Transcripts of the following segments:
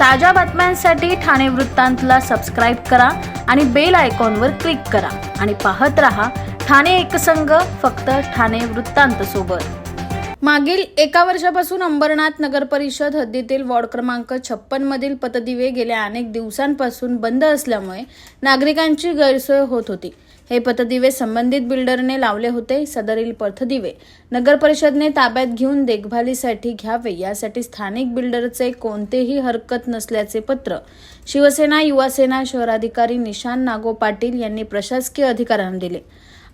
ताज्या बातम्यांसाठी ठाणे वृत्तांतला सबस्क्राईब करा आणि बेल आयकॉनवर क्लिक करा. आणि पाहत रहा ठाणे एकसंघ फक्त ठाणे वृत्तांत सोबत. मागील एका वर्षापासून अंबरनाथ नगर परिषद हद्दीतील वॉर्ड क्रमांक छप्पन मधील पतदिवे गेल्या अनेक दिवसांपासून बंद असल्यामुळे नागरिकांची गैरसोय होत होती. हे पथदिवे संबंधित बिल्डरने लावले होते. सदरील पथदिवे नगर परिषदने ताब्यात घेऊन देखभालीसाठी घ्यावे. यासाठी स्थानिक बिल्डरचे कोणतेही हरकत नसल्याचे पत्र शिवसेना युवासेना शहराधिकारी निशान नागो पाटील यांनी प्रशासकीय अधिकाऱ्यांना दिले.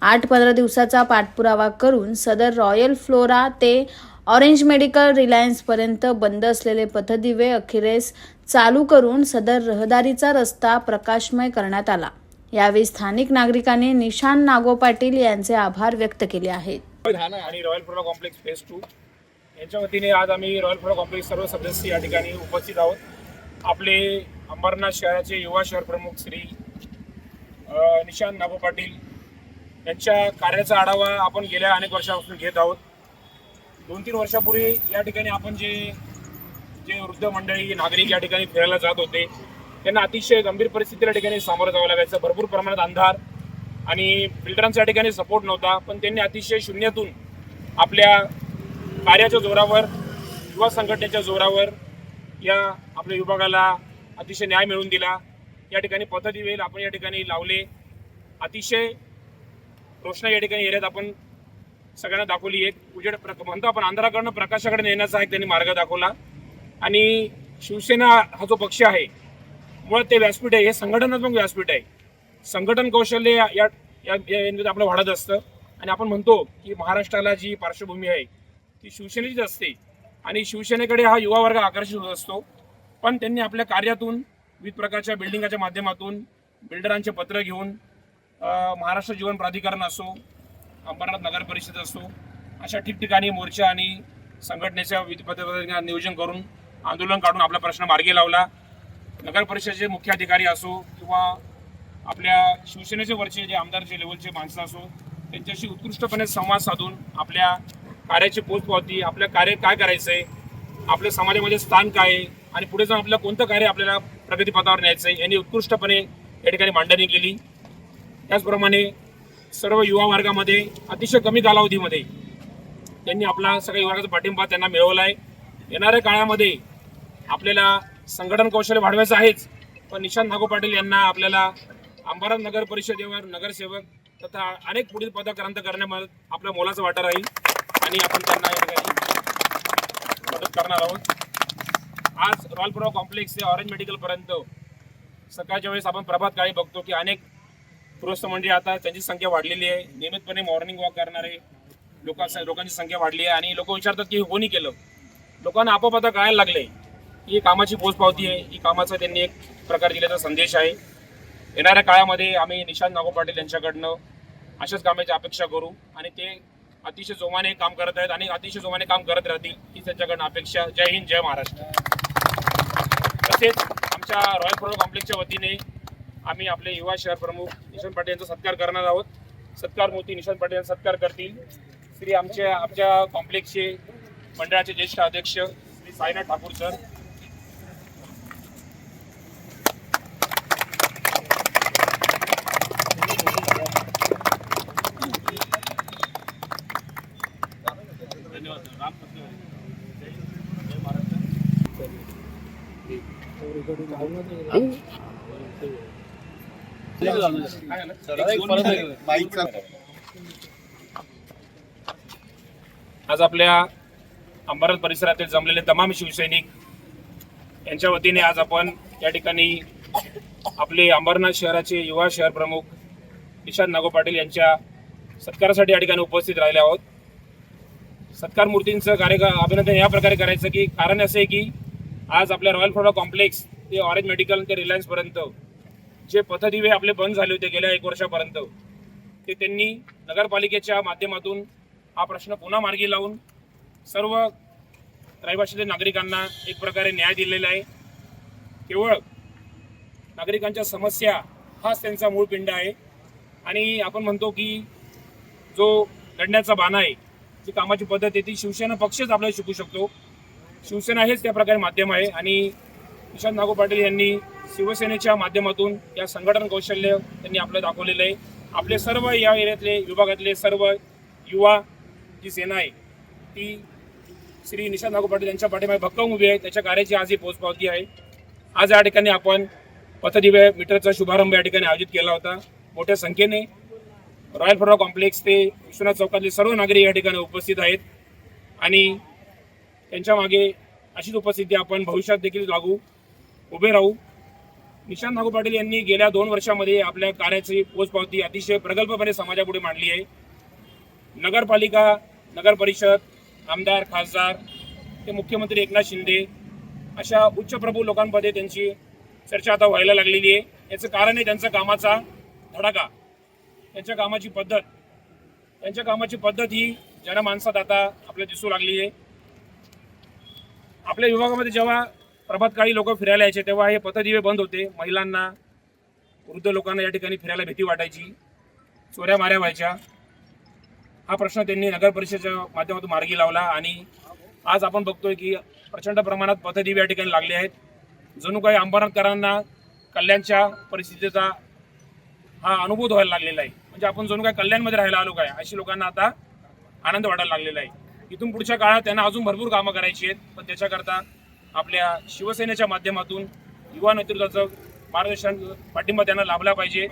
आठ पंधरा दिवसाचा पाठपुरावा करून सदर रॉयल फ्लोरा ते ऑरेंज मेडिकल रिलायन्सपर्यंत बंद असलेले पथदिवे अखेरेस चालू करून सदर रहदारीचा रस्ता प्रकाशमय करण्यात आला. यावेळी स्थानिक नागरिकांनी निशान नागो पाटील यांचे आभार व्यक्त केले आहेत. आणि Royal Flora complex phase two यांच्या वतीने आज आम्ही रॉयल फ्लोरा कॉम्प्लेक्स सर्व सदस्य या ठिकाणी उपस्थित आहोत. आपले अंबरनाथ शहराचे युवा शहर प्रमुख श्री निशांत नागो पाटील यांच्या कार्याचा आढावा आपण गेल्या अनेक वर्षापासून घेत आहोत. दोन तीन वर्षापूर्वी या ठिकाणी आपण जे जे वृद्ध मंडळी नागरिक या ठिकाणी फिरायला जात होते त्यांना अतिशय गंभीर परिस्थितीला ठिकाणी सामोरं जावं लागायचं. भरपूर प्रमाणात अंधार आणि बिल्डरांच्या ठिकाणी सपोर्ट नव्हता पण त्यांनी अतिशय शून्यातून आपल्या कार्याच्या जोरावर युवा संघटनेच्या जोरावर या आपल्या विभागाला अतिशय न्याय मिळवून दिला. या ठिकाणी पद्धती आपण या ठिकाणी लावले. अतिशय रोषणा या ठिकाणी एरियात आपण सगळ्यांना दाखवली एक. उजेड प्रक म्हणतो आपण अंधाराकडनं प्रकाशाकडे नेण्याचा एक त्यांनी मार्ग दाखवला. आणि शिवसेना हा जो पक्ष आहे मुळात ते व्यासपीठ आहे. हे संघटनात्मक व्यासपीठ आहे. संघटन कौशल्य या या यामध्ये आपलं वाढत असतं. आणि आपण म्हणतो की महाराष्ट्राला जी पार्श्वभूमी आहे ती शिवसेनेचीच असते. आणि शिवसेनेकडे हा युवा वर्ग आकर्षित होत असतो. पण त्यांनी आपल्या कार्यातून विविध प्रकारच्या बिल्डिंगाच्या माध्यमातून बिल्डरांचे पत्र घेऊन महाराष्ट्र जीवन प्राधिकरण असो अंबरनाथ नगर परिषद असो अशा ठिकठिकाणी मोर्चा आणि संघटनेच्या विविध पद्धतीने नियोजन करून आंदोलन काढून आपला प्रश्न मार्गी लावला. नगर परिषदेचे मुख्याधिकारी असो किंवा आपल्या शिवसेनेचे वरचे जे आमदारचे लेवलचे माणसं असो त्यांच्याशी उत्कृष्टपणे संवाद साधून आपल्या कार्याची पोचपावती आपलं कार्य काय करायचं आहे आपल्या समाजामध्ये स्थान काय आहे आणि पुढे जाऊन आपलं कोणतं कार्य आपल्याला प्रगतीपथावर न्यायचं आहे यांनी उत्कृष्टपणे या ठिकाणी मांडणी केली. त्याचप्रमाणे सर्व युवा वर्गामध्ये अतिशय कमी कालावधीमध्ये त्यांनी आपला सगळ्या युवा वर्गाचा पाठिंबा त्यांना मिळवला आहे येणाऱ्या काळामध्ये आपल्याला संघटन कौशल्य वाढवायचं आहेच. पण निशांत नागो पाटील यांना आपल्याला अंबरनाथ नगर परिषदेवर नगरसेवक तथा अनेक पुढील पदक्रांत करण्यामध्ये आपला मोलाचा वाटा राहील आणि आपण त्यांना या ठिकाणी मदत करणार आहोत. आज रॉयल कॉम्प्लेक्स ते ऑरेंज मेडिकलपर्यंत सकाळच्या वेळेस आपण प्रभात काळी बघतो की अनेक गृहस्थ मंडळी आता त्यांची संख्या वाढलेली आहे. नियमितपणे मॉर्निंग वॉक करणारे लोकां लोकांची संख्या वाढली आहे आणि लोक विचारतात की हे कोणी केलं? लोकांना आपोआप आता कळायला लागले ही कामाची पोचपावती आहे. ही कामाचा त्यांनी एक प्रकार दिल्याचा संदेश आहे. येणाऱ्या काळामध्ये आम्ही निशांत नागो पाटील यांच्याकडनं अशाच कामाची अपेक्षा करू आणि ते अतिशय जोमाने काम करत आहेत आणि अतिशय जोमाने काम करत राहतील ही त्यांच्याकडनं अपेक्षा. जय हिंद जय महाराष्ट्र. तसेच आमच्या रॉयल प्रो कॉम्प्लेक्सच्या वतीने आम्ही आपले युवा शहर प्रमुख निशांत पाटील यांचा सत्कार करणार आहोत. सत्कार मोती निशांत पाटील यांचा सत्कार करतील. श्री आमच्या आमच्या कॉम्प्लेक्सचे मंडळाचे ज्येष्ठ अध्यक्ष श्री साईनाथ ठाकूर सर आज आपल्या अंबरनाथ परिसरातील जमलेले तमाम शिवसैनिक यांच्या वतीने आज आपण या ठिकाणी आपले अंबरनाथ शहराचे युवा शहर प्रमुख निशांत नागो पाटील यांच्या सत्कारासाठी या ठिकाणी उपस्थित राहिले आहोत. सत्कार मूर्तींचं कार्य अभिनंदन या प्रकारे करायचं की कारण असं आहे की आज आपल्या रॉयल फ्लोरा कॉम्प्लेक्स ते ऑरेंज मेडिकल ते रिलायन्सपर्यंत जे पथदिवे आपले बंद झाले होते गेल्या एक वर्षापर्यंत ते त्यांनी नगरपालिकेच्या माध्यमातून हा प्रश्न पुन्हा मार्गी लावून सर्व रहिवाशीतील नागरिकांना एक प्रकारे न्याय दिलेला आहे. केवळ नागरिकांच्या समस्या हाच त्यांचा मूळ पिंड आहे. आणि आपण म्हणतो की जो लढण्याचा बाणा आहे जी कामाची पद्धत आहे ती शिवसेना पक्षच आपल्याला शिकू शकतो. शिवसेना हेच त्या प्रकारे माध्यम आहे आणि निशांत नागो पाटील यांनी शिवसेनेच्या माध्यमातून या संघटन कौशल्य त्यांनी आपलं दाखवलेलं आहे. आपले सर्व या एरियातले विभागातले सर्व युवा जी सेना आहे ती श्री निशांत नागो पाटील यांच्या पाठीमागे भक्कम उभी आहे. त्याच्या कार्याची आज ही पोचपावती आहे. आज या ठिकाणी आपण पथदिव्य मीटरचा शुभारंभ या ठिकाणी आयोजित केला होता. मोठ्या संख्येने रॉयल फरोडा कॉम्प्लेक्स ते विश्वनाथ चौकातले सर्व नागरिक या ठिकाणी उपस्थित आहेत. आणि त्यांच्या मागे अशीच उपस्थिती आपण भविष्यात देखील लागू उभे राहू. निशांत नागू पाटील यांनी गेल्या दोन वर्षामध्ये आपल्या कार्याची पोचपावती अतिशय प्रगल्भपणे समाजापुढे मांडली आहे. नगरपालिका नगर परिषद आमदार खासदार ते मुख्यमंत्री एकनाथ शिंदे अशा उच्चप्रभू लोकांमध्ये त्यांची चर्चा आता व्हायला लागलेली आहे. याचं कारण आहे त्यांचा कामाचा धडाका. त्यांच्या कामाची पद्धत त्यांच्या कामाची पद्धत ही जनमानसात आता आपल्याला दिसू लागली आहे. आपल्या विभागामध्ये जेव्हा प्रभात काळी लोक फिरायला यायचे तेव्हा हे पथदिवे बंद होते. महिलांना वृद्ध लोकांना या ठिकाणी फिरायला भीती वाटायची चोऱ्या माऱ्या व्हायच्या. हा प्रश्न त्यांनी नगर परिषदेच्या माध्यमातून मार्गी लावला आणि आज आपण बघतोय की प्रचंड प्रमाणात पथदिवे या ठिकाणी लागले आहेत. जणू काही अंबरनाथकरांना कल्याणच्या परिस्थितीचा हा अनुभूत व्हायला लागलेला आहे. म्हणजे आपण जणू काय कल्याणमध्ये राहायला आलो काय अशी लोकांना आता आनंद वाटायला लागलेला आहे. इथून पुढच्या काळात त्यांना अजून भरपूर कामं करायची आहेत. पण त्याच्याकरता आपल्या शिवसेनेच्या माध्यमातून युवा नेतृत्वाचं मार्गदर्शन पाठिंबा त्यांना लाभला पाहिजे.